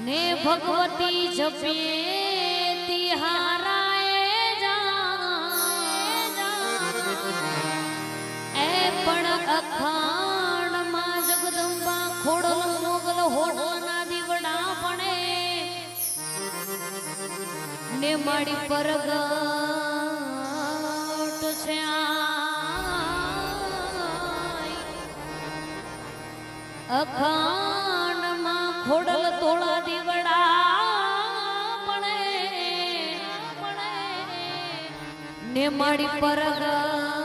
ને ભગવતી જપે તિહારાએ જા એ પણ અખાણમાં જગદંબા ખોડલ મોગલ હોડલના દીવડા પણે ને મારી પરગટ છે અખાણમાં ખોડલ તોળા દીવડા ને મારી પરગટ આય.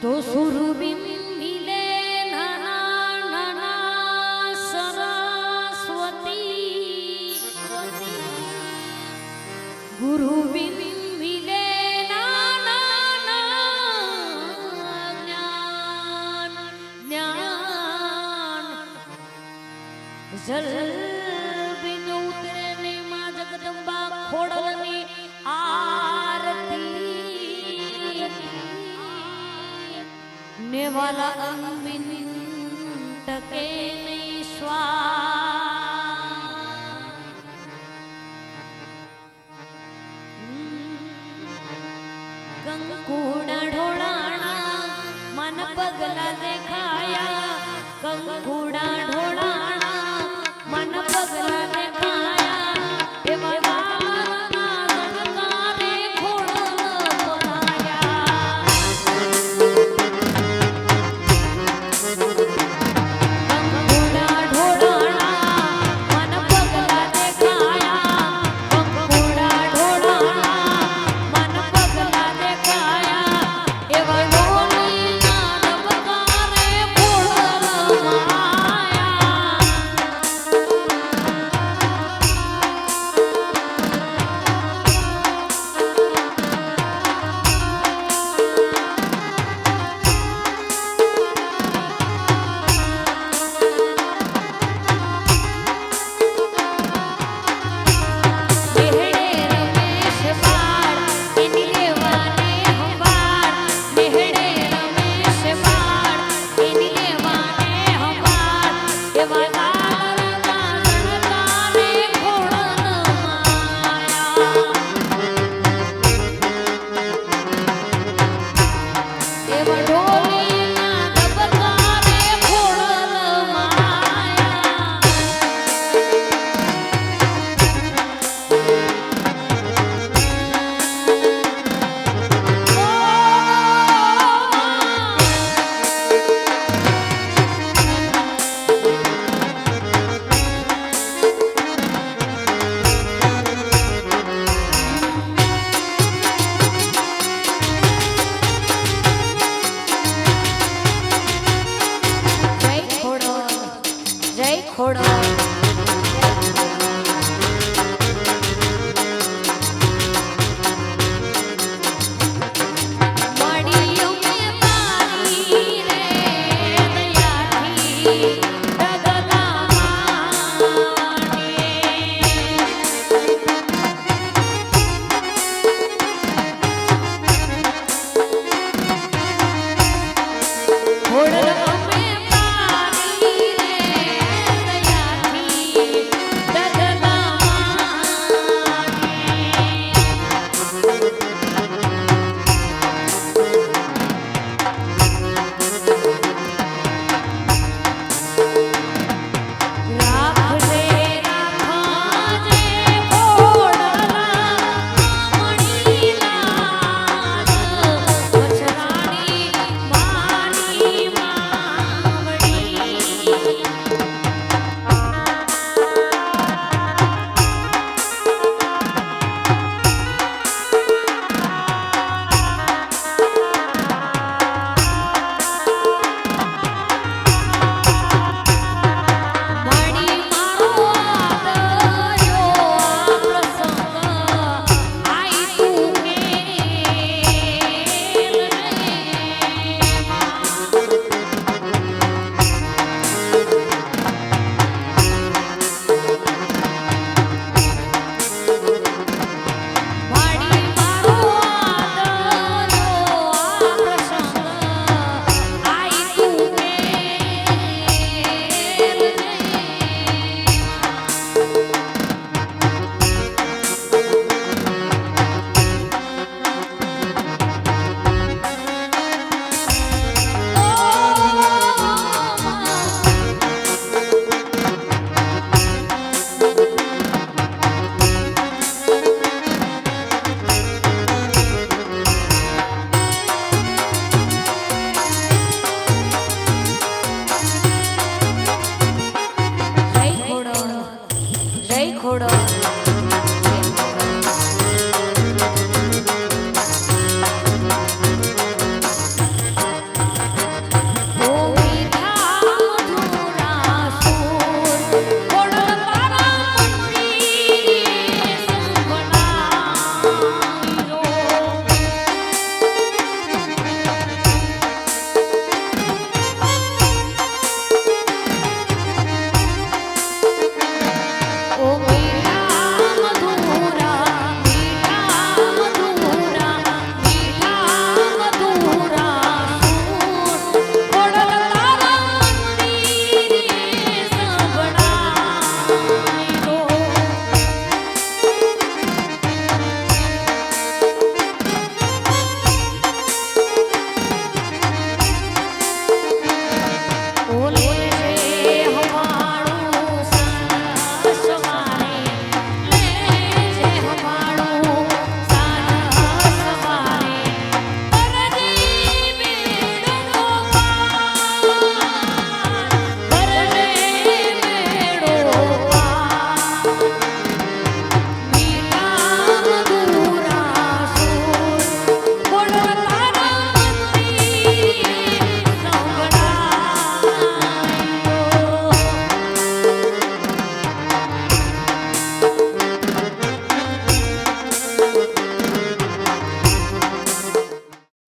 તો સુરબિન જલ બિન ઉતરે ને માં જગદંબા ખોડલની આરતી. નેવાલા અંબિન ટકે નહીં સ્વા કંકુડા ઢોળાણા મન પગલા દેખાયા. કંકુડા ઢોળાણા Hold on. 頃。